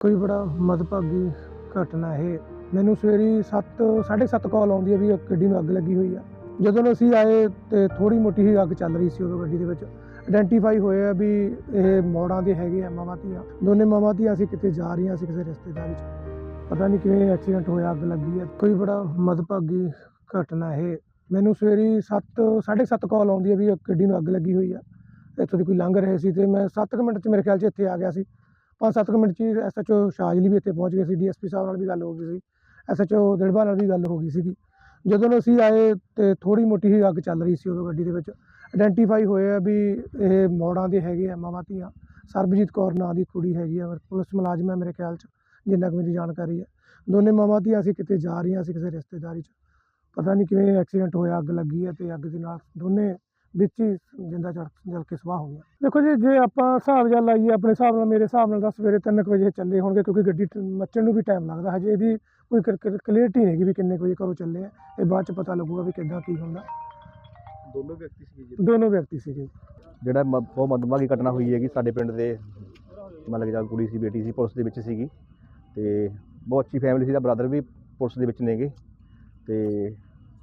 ਕੋਈ ਬੜਾ ਮਦਭਾਗੀ ਘਟਨਾ ਇਹ। ਮੈਨੂੰ ਸਵੇਰੀ 7 7:30 ਕਾਲ ਆਉਂਦੀ ਹੈ ਵੀ ਗੱਡੀ ਨੂੰ ਅੱਗ ਲੱਗੀ ਹੋਈ ਆ। ਜਦੋਂ ਅਸੀਂ ਆਏ ਤੇ ਥੋੜੀ ਮੋਟੀ ਹੀ ਅੱਗ ਚੱਲ ਰਹੀ ਸੀ ਉਦੋਂ ਗੱਡੀ ਦੇ ਵਿੱਚ। ਆਇਡੈਂਟੀਫਾਈ ਆ ਵੀ ਇਹ ਮੋੜਾਂ ਦੇ ਹੈਗੇ ਆ, ਮਾਵਾਂ ਧੀਆਂ। ਦੋਨੇ ਮਾਵਾਂ ਧੀਆਂ ਅਸੀਂ ਕਿਤੇ ਜਾ ਰਹੀਆਂ ਸੀ ਕਿਸੇ ਰਿਸ਼ਤੇਦਾਰੀ 'ਚ ਪਤਾ ਨਹੀਂ ਕਿਵੇਂ ਐਕਸੀਡੈਂਟ ਹੋਇਆ, ਅੱਗ ਲੱਗੀ ਹੈ ਕੋਈ ਬੜਾ ਮਦਭਾਗੀ ਘਟਨਾ ਇਹ। ਮੈਨੂੰ ਸਵੇਰੀ 7 7:30 ਕਾਲ ਆਉਂਦੀ ਹੈ ਵੀ ਗੱਡੀ ਨੂੰ ਅੱਗ ਲੱਗੀ ਹੋਈ ਆ। ਇੱਥੋਂ ਦੀ ਕੋਈ ਲੰਘ ਰਹੇ ਸੀ ਤੇ ਮੈਂ 7 ਮਿੰਟ 'ਚ ਮੇਰੇ ਖਿਆਲ 'ਚ ਇੱਥੇ ਆ ਗਿਆ ਸੀ। ਪੰਜ ਸੱਤ ਕੁ ਮਿੰਟ 'ਚ ਐਸਐਚਓ ਸ਼ਾਜਲੀ ਵੀ ਇੱਥੇ ਪਹੁੰਚ ਗਏ ਸੀ ਡੀਐਸਪੀ ਸਾਹਿਬ ਨਾਲ ਵੀ ਗੱਲ ਹੋ ਗਈ ਸੀ ਐਸਐਚਓ ਦਿੜਬਾ ਨਾਲ ਵੀ ਗੱਲ ਹੋ ਗਈ ਸੀਗੀ। ਜਦੋਂ ਅਸੀਂ ਆਏ ਤੇ ਥੋੜੀ ਮੋਟੀ ਹੀ ਅੱਗ ਚੱਲ ਰਹੀ ਸੀ ਉਦੋਂ ਗੱਡੀ ਦੇ ਵਿੱਚ। ਆਇਡੈਂਟੀਫਾਈ ਹੋਇਆ ਵੀ ਇਹ ਮੌੜਾਂ ਦੇ ਹੈਗੇ ਆ, ਮਾਵਾਂ ਧੀਆਂ। ਸਰਬਜੀਤ ਕੌਰ ਨਾਂ ਦੀ ਕੁੜੀ ਹੈਗੀ ਆ, ਪੁਲਿਸ ਮੁਲਾਜ਼ਮ ਹੈ ਮੇਰੇ ਖਿਆਲ 'ਚ, ਜਿੰਨਾ ਕੁ ਮੇਰੀ ਜਾਣਕਾਰੀ ਹੈ ਦੋਨੇ ਮਾਵਾਂ ਧੀਆਂ ਅਸੀਂ ਕਿਤੇ ਜਾ ਰਹੀਆਂ ਸੀ ਕਿਸੇ ਰਿਸ਼ਤੇਦਾਰੀ 'ਚ। ਪਤਾ ਨਹੀਂ ਕਿਵੇਂ ਐਕਸੀਡੈਂਟ ਹੋਇਆ, ਅੱਗ ਲੱਗੀ ਹੈ ਤੇ ਅੱਗ ਦੇ ਨਾਲ ਦੋਨੇ ਵਿੱਚ ਹੀ ਜਿੰਦਾ ਚੜ ਜਲ ਕੇ ਸਵਾਹ ਹੋ ਗਿਆ। ਦੇਖੋ ਜੀ ਜੇ ਆਪਾਂ ਹਿਸਾਬ ਜਾਂ ਲਾਈਏ ਆਪਣੇ ਹਿਸਾਬ ਨਾਲ ਮੇਰੇ ਹਿਸਾਬ ਨਾਲ ਤਾਂ ਸਵੇਰੇ 3 ਵਜੇ ਚੱਲੇ ਹੋਣਗੇ ਕਿਉਂਕਿ ਗੱਡੀ ਮੱਚਣ ਨੂੰ ਵੀ ਟਾਈਮ ਲੱਗਦਾ। ਹਜੇ ਇਹਦੀ ਕੋਈ ਕਲੀਅਰਟੀ ਨਹੀਂ ਹੈਗੀ ਵੀ ਕਿੰਨੇ ਕੁ ਵਜੇ ਘਰੋਂ ਚੱਲੇ ਆ। ਇਹ ਬਾਅਦ ਚ ਪਤਾ ਲੱਗੂਗਾ ਵੀ ਕਿੱਦਾਂ ਕੀ ਹੁੰਦਾ। ਦੋਨੋਂ ਵਿਅਕਤੀ ਸੀ ਜੀ? ਦੋਨੋਂ ਵਿਅਕਤੀ ਸੀਗੇ। ਜਿਹੜਾ ਮ- ਬਹੁਤ ਮੰਦਭਾਗੀ ਘਟਨਾ ਹੋਈ ਹੈਗੀ ਸਾਡੇ ਪਿੰਡ ਦੇ ਮਤਲਬ ਕਿ ਜਾਂ ਕੁੜੀ ਸੀ ਬੇਟੀ ਸੀ ਪੁਲਿਸ ਦੇ ਵਿੱਚ ਸੀਗੀ। ਤੇ ਬਹੁਤ ਅੱਛੀ ਫੈਮਿਲੀ ਸੀ ਦਾ ਬ੍ਰਦਰ ਵੀ ਪੁਲਿਸ ਦੇ ਵਿੱਚ ਨੇਗੇ। ਤੇ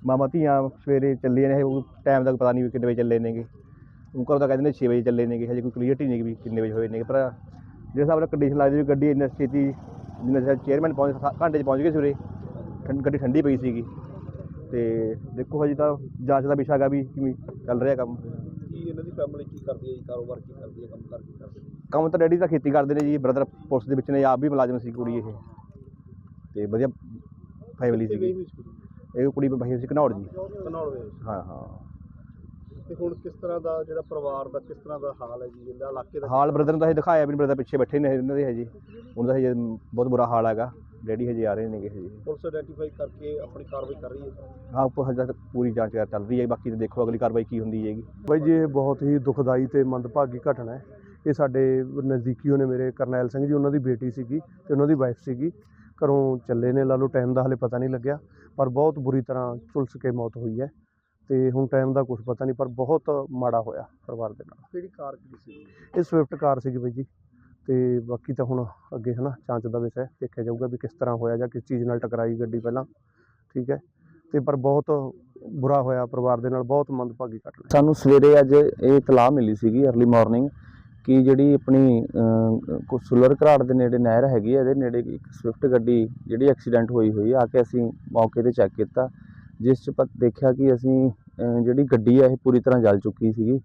ਮਾਮਾ ਧੀਆਂ ਸਵੇਰੇ ਚੱਲੇ ਨੇ ਉਹ ਟਾਈਮ ਦਾ ਪਤਾ ਨਹੀਂ ਵੀ ਕਿੰਨੇ ਵਜੇ ਚੱਲੇ ਨੇਗੇ। ਉਹ ਘਰੋਂ ਤਾਂ ਕਹਿੰਦੇ ਨੇ 6 ਵਜੇ ਚੱਲੇ ਨੇਗੇ ਹਜੇ ਕੋਈ ਕਲੀਅਰਟੀ ਨਹੀਂ ਵੀ ਕਿੰਨੇ ਵਜੇ ਹੋਏ ਨੇਗੇ ਪਰ ਜਿਹੜੇ ਹਿਸਾਬ ਨਾਲ ਕੰਡੀਸ਼ਨ ਲੱਗਦੀ ਵੀ ਗੱਡੀ ਇੰਨੀ ਛੇਤੀ ਜਿੰਨੇ ਚਿਰ ਚੇਅਰਮੈਨ ਪਹੁੰਚ ਘੰਟੇ 'ਚ ਪਹੁੰਚ ਗਏ ਸਵੇਰੇ ਠੰਡ ਗੱਡੀ ਠੰਡੀ ਪਈ ਸੀਗੀ। ਤੇ ਦੇਖੋ ਹਜੇ ਤਾਂ ਜਾਂਚ ਦਾ ਵਿਸ਼ਾ ਹੈਗਾ ਵੀ ਕਿਵੇਂ ਚੱਲ ਰਿਹਾ ਕੰਮ। ਕੀ ਇਹਨਾਂ ਦੀ ਫੈਮਿਲੀ ਕੀ ਕਰਦੀ ਹੈ ਜੀ? ਕਾਰੋਬਾਰ ਕੀ ਕਰਦੀ ਹੈ? ਕੰਮ ਕਰ ਕੀ ਕਰਦੇ ਨੇ? ਕੰਮ ਤਾਂ ਡੈਡੀ ਤਾਂ ਖੇਤੀ ਕਰਦੇ ਨੇ ਜੀ ਬ੍ਰਦਰ ਪੁਲਿਸ ਦੇ ਵਿੱਚ ਨੇ ਆਪ ਵੀ ਮੁਲਾਜ਼ਮ ਸੀ ਕੁੜੀ ਇਹ। ਤੇ ਵਧੀਆ ਫੈਮਿਲੀ ਕਿੱਥੇ ਗਈ ਸੀ ਹੋਈ ਸੀ ਕੁੜੀ? ਇਹ ਕੁੜੀ ਬਹੀ ਸੀ ਘਨੌੜ ਜੀ। ਘਨੌੜ ਵਿੱਚ। ਹਾਂ ਹਾਂ। ਤੇ ਹੁਣ ਕਿਸ ਤਰ੍ਹਾਂ ਦਾ ਜਿਹੜਾ ਪਰਿਵਾਰ ਦਾ ਕਿਸ ਤਰ੍ਹਾਂ ਦਾ ਹਾਲ ਹੈ ਜੀ? ਇਹਦਾ ਇਲਾਕੇ ਦਾ ਹਾਲ ਬ੍ਰਦਰ ਨੂੰ ਤਾਂ ਇਹ ਦਿਖਾਇਆ ਵੀ ਬ੍ਰਦਰ ਪਿੱਛੇ ਬੈਠੇ ਨੇ ਇਹਨਾਂ ਦੇ ਹਜੇ। ਉਹਨਾਂ ਦਾ ਹਜੇ ਬਹੁਤ ਬੁਰਾ ਹਾਲ ਹੈਗਾ। ਡੈਡੀ ਹਜੇ ਆ ਰਹੇ ਨੇਗੇ ਹਜੇ। ਪੁਲਿਸ ਆਇਡੈਂਟੀਫਾਈ ਕਰਕੇ ਆਪਣੀ ਕਾਰਵਾਈ ਕਰ ਰਹੀ ਹੈ ਹਾਂ ਉੱਪਰ ਹਜੇ ਤੱਕ ਪੂਰੀ ਜਾਂਚ ਚੱਲ ਰਹੀ ਹੈ। ਬਾਕੀ ਤਾਂ ਦੇਖੋ ਅਗਲੀ ਕਾਰਵਾਈ ਕੀ ਹੁੰਦੀ ਹੈਗੀ। ਬਾਈ ਜੀ ਇਹ ਬਹੁਤ ਹੀ ਦੁਖਦਾਈ ਤੇ ਮੰਦਭਾਗੀ ਘਟਨਾ ਹੈ। ਇਹ ਸਾਡੇ ਨਜ਼ਦੀਕੀਓ ਨੇ ਮੇਰੇ ਕਰਨੈਲ ਸਿੰਘ ਜੀ ਉਹਨਾਂ ਦੀ ਬੇਟੀ ਸੀਗੀ ਤੇ ਉਹਨਾਂ ਦੀ ਵਾਈਫ ਸੀਗੀ। ਘਰੋਂ ਚੱਲੇ ਨੇ ਲਾ ਲਓ ਟਾਈਮ ਦਾ ਹਲੇ ਪਤਾ ਨਹੀਂ ਲੱਗਿਆ। ਪਰ ਬਹੁਤ ਬੁਰੀ ਤਰ੍ਹਾਂ ਝੁਲਸ ਕੇ ਮੌਤ ਹੋਈ ਹੈ ਤੇ ਹੁਣ ਟਾਈਮ ਦਾ ਕੁਝ ਪਤਾ ਨਹੀਂ ਪਰ ਬਹੁਤ ਮਾੜਾ ਹੋਇਆ ਪਰਿਵਾਰ ਦੇ ਨਾਲ। ਕਿਹੜੀ ਕਾਰ ਕਿਹੜੀ ਸੀ? ਇਹ ਸਵਿਫਟ ਕਾਰ ਸੀਗੀ ਬਾਈ ਜੀ ਤੇ ਬਾਕੀ ਤਾਂ ਹੁਣ ਅੱਗੇ ਹੈ ਨਾ ਜਾਂਚ ਦਾ ਵਿਸ਼ਾ ਹੈ ਦੇਖਿਆ ਜਾਊਗਾ ਵੀ ਕਿਸ ਤਰ੍ਹਾਂ ਹੋਇਆ ਜਾਂ ਕਿਸ ਚੀਜ਼ ਨਾਲ ਟਕਰਾਈ ਗੱਡੀ ਪਹਿਲਾਂ ਠੀਕ ਹੈ। ਤੇ ਪਰ ਬਹੁਤ ਬੁਰਾ ਹੋਇਆ ਪਰਿਵਾਰ ਦੇ ਨਾਲ ਬਹੁਤ ਮੰਦਭਾਗੀ ਘਟਨਾ ਸਾਨੂੰ ਸਵੇਰੇ ਅੱਜ ਇਹ ਇਤਲਾਹ ਮਿਲੀ ਸੀਗੀ अर्ਲੀ ਮਾਰਨਿੰਗ ਕਿ ਜਿਹੜੀ ਆਪਣੀ ਅਹ, ਕੋ ਸੁਲਰ ਘਰਾੜ ਦੇ ਨੇੜੇ ਨਹਿਰ ਹੈਗੀ ਹੈ ਇਹਦੇ ਨੇੜੇ ਇੱਕ ਸਵਿਫਟ ਗੱਡੀ ਜਿਹੜੀ ਐਕਸੀਡੈਂਟ ਹੋਈ ਹੋਈ ਆ ਕੇ ਅਸੀਂ ਮੌਕੇ ਤੇ ਚੈੱਕ ਕੀਤਾ ਜਿਸ 'ਚ ਪਤ ਦੇਖਿਆ ਕਿ ਅਸੀਂ ਜਿਹੜੀ ਗੱਡੀ ਹੈ ਇਹ ਪੂਰੀ ਤਰ੍ਹਾਂ ਜਲ ਚੁੱਕੀ ਸੀਗੀ।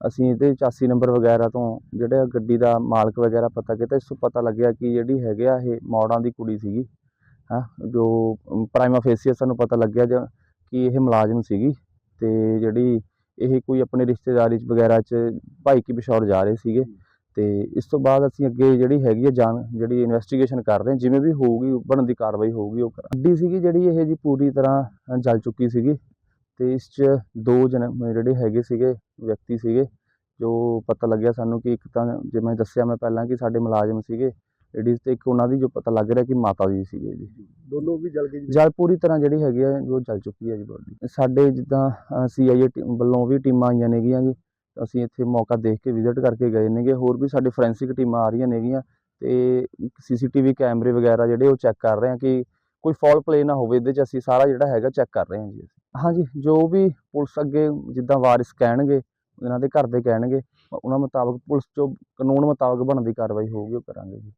ਅਸੀਂ ਇਹਦੇ ਚਾਸੀ ਨੰਬਰ ਵਗੈਰਾ ਤੋਂ ਜਿਹੜਾ ਗੱਡੀ ਦਾ ਮਾਲਕ ਵਗੈਰਾ ਪਤਾ ਕੀਤਾ ਇਸ ਤੋਂ ਪਤਾ ਲੱਗਿਆ ਕਿ ਜਿਹੜੀ ਹੈਗੇ ਆ ਇਹ ਮੌੜਾਂ ਦੀ ਕੁੜੀ ਸੀਗੀ ਹਾਂ ਜੋ ਪ੍ਰਾਈਮਾ ਫੇਸੀਆ ਸਾਨੂੰ ਪਤਾ ਲੱਗਿਆ ਜ ਕਿ ਇਹ ਮੁਲਾਜ਼ਮ ਸੀਗੀ ਤੇ ਜਿਹੜੀ ਇਹ ਕੋਈ ਆਪਣੇ ਰਿਸ਼ਤੇਦਾਰੀ ਚ ਵਗੈਰਾ ਚ ਭਾਈ ਕੀ ਪਿਸ਼ੌਰ ਜਾ ਰਹੇ ਸੀਗੇ ਤੇ ਇਸ ਤੋਂ ਬਾਅਦ ਅਸੀਂ ਅੱਗੇ ਜਿਹੜੀ ਹੈਗੀ ਹੈ ਜਾਣ ਜਿਹੜੀ ਇਨਵੈਸਟੀਗੇਸ਼ਨ ਕਰ ਰਹੇ ਹਾਂ ਜਿਵੇਂ ਵੀ ਹੋਊਗੀ ਬਣਨ ਦੀ ਕਾਰਵਾਈ ਹੋਊਗੀ ਉਹ ਕਰਾਂਗੇ। ਗੱਡੀ ਸੀਗੀ ਜਿਹੜੀ ਇਹ ਜੀ ਪੂਰੀ ਤਰ੍ਹਾਂ ਜਲ ਚੁੱਕੀ ਸੀਗੀ ਤੇ ਇਸ ਚ ਦੋ ਜਣ ਜਿਹੜੇ ਹੈਗੇ ਸੀਗੇ ਵਿਅਕਤੀ ਸੀਗੇ ਜੋ ਪਤਾ ਲੱਗਿਆ ਸਾਨੂੰ ਕਿ ਇੱਕ ਤਾਂ ਜਿਵੇਂ ਦੱਸਿਆ ਮੈਂ ਪਹਿਲਾਂ ਕਿ ਸਾਡੇ ਮੁਲਾਜ਼ਮ ਸੀਗੇ ਲੇਡੀਜ਼ ਤੇ ਇੱਕ ਉਹਨਾਂ ਦੀ ਜੋ ਪਤਾ ਲੱਗ ਰਿਹਾ ਕਿ ਮਾਤਾ ਜੀ ਸੀਗੇ ਜੀ। ਦੋਨੋਂ ਵੀ ਜਲ ਗਏ ਜੀ। ਜਲ ਪੂਰੀ ਤਰ੍ਹਾਂ ਜਿਹੜੀ ਹੈਗੀ ਹੈ ਜੋ ਜਲ ਚੁੱਕੀ ਹੈ ਜੀ ਬੋਡੀ ਸਾਡੇ ਜਿੱਦਾਂ ਸੀਆਈਏ ਵੱਲੋਂ ਵੀ ਟੀਮਾਂ ਆਈਆਂ ਨੇਗੀਆਂ ਜੀ। ਅਸੀਂ ਇੱਥੇ ਮੌਕਾ ਦੇਖ ਕੇ ਵਿਜ਼ਿਟ ਕਰਕੇ ਗਏ ਨੇਗੇ। ਹੋਰ ਵੀ ਸਾਡੇ ਫੋਰੈਂਸਿਕ ਟੀਮਾਂ ਆ ਰਹੀਆਂ ਨੇਗੀਆਂ। ਤੇ ਸੀਸੀਟੀਵੀ ਕੈਮਰੇ ਵਗੈਰਾ ਜਿਹੜੇ ਉਹ ਚੈੱਕ ਕਰ ਰਹੇ ਹਾਂ ਕਿ ਕੋਈ ਫਾਲ ਪਲੇ ਨਾ ਹੋਵੇ ਇਹਦੇ 'ਚ ਅਸੀਂ ਸਾਰਾ ਜਿਹੜਾ ਹੈਗਾ ਚੈੱਕ ਕਰ ਰਹੇ ਹਾਂ ਜੀ ਹਾਂਜੀ ਜੋ ਵੀ ਪੁਲਿਸ ਅੱਗੇ ਜਿੱਦਾਂ ਵਾਰਿਸ ਕਹਿਣਗੇ ਇਹਨਾਂ ਦੇ ਘਰ ਦੇ ਕਹਿਣਗੇ ਉਹਨਾਂ ਮੁਤਾਬਕ ਪੁਲਿਸ ਜੋ ਕਾਨੂੰਨ ਮੁਤਾਬਕ ਬਣਦੀ ਕਾਰਵਾਈ ਹੋਊਗੀ ਉਹ ਕਰਾਂਗੇ ਜੀ।